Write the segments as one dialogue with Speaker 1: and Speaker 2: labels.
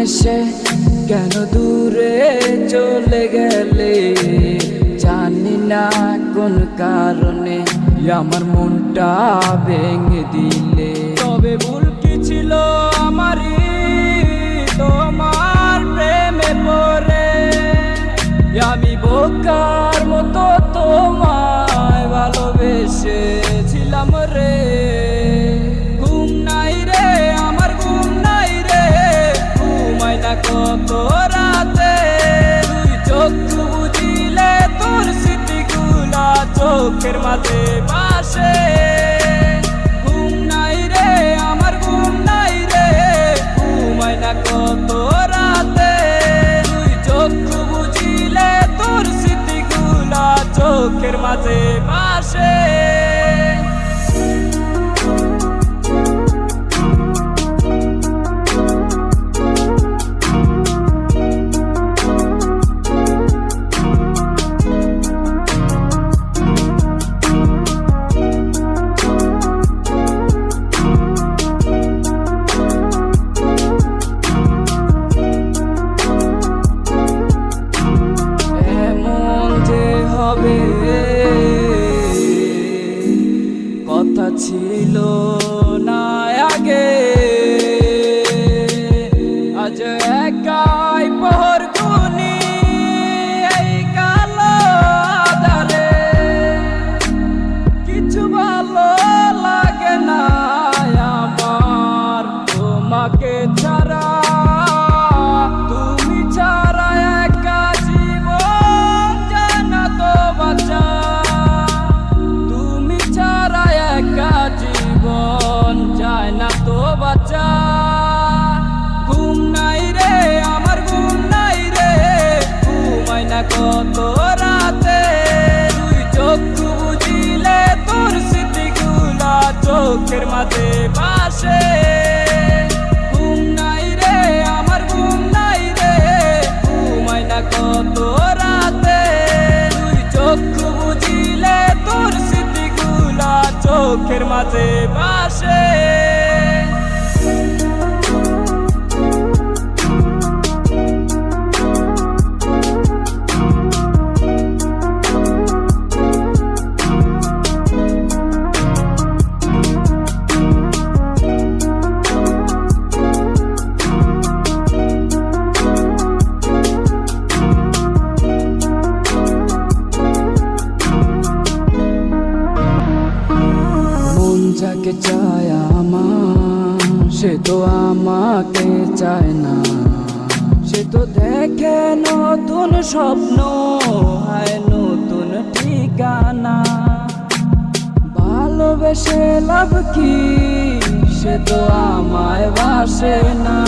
Speaker 1: এসে কেন দূরে চলে গেলে? জানি না কোন কারণে আমার মনটা ভেঙে দিলে। তবে ভুল কি ছিল আমারই? তোমার প্রেমে চোখের মাঝে বাসে। চোখের মাঝে বাসে। যাকে চায় আমার, সে তো আমাকে চায় না। সে তো দেখে নতুন স্বপ্ন, হায় নতুন ঠিকানা। ভালোবেসে লাভ কি, সে তো আমায় বাসে না।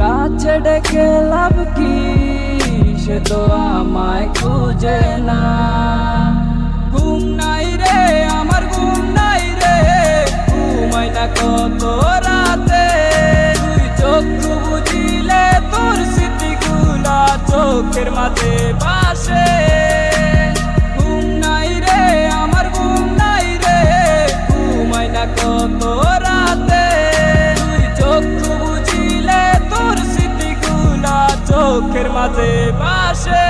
Speaker 1: কাছে ডেকে লাভ কি, সে তো আমায় খুঁজে না। ঘুম নাই কত রাতে তুই চক্ষু বুঝিলে তোর স্মৃতিগুলা চোখের মাঝে বাসে ঘুম নাই রে, আমার ঘুম রে, ঘুমাই না কত রাতে। তুই চক্ষু বুঝিলে তোর স্মৃতিগুলা চোখের মাঝে বাসে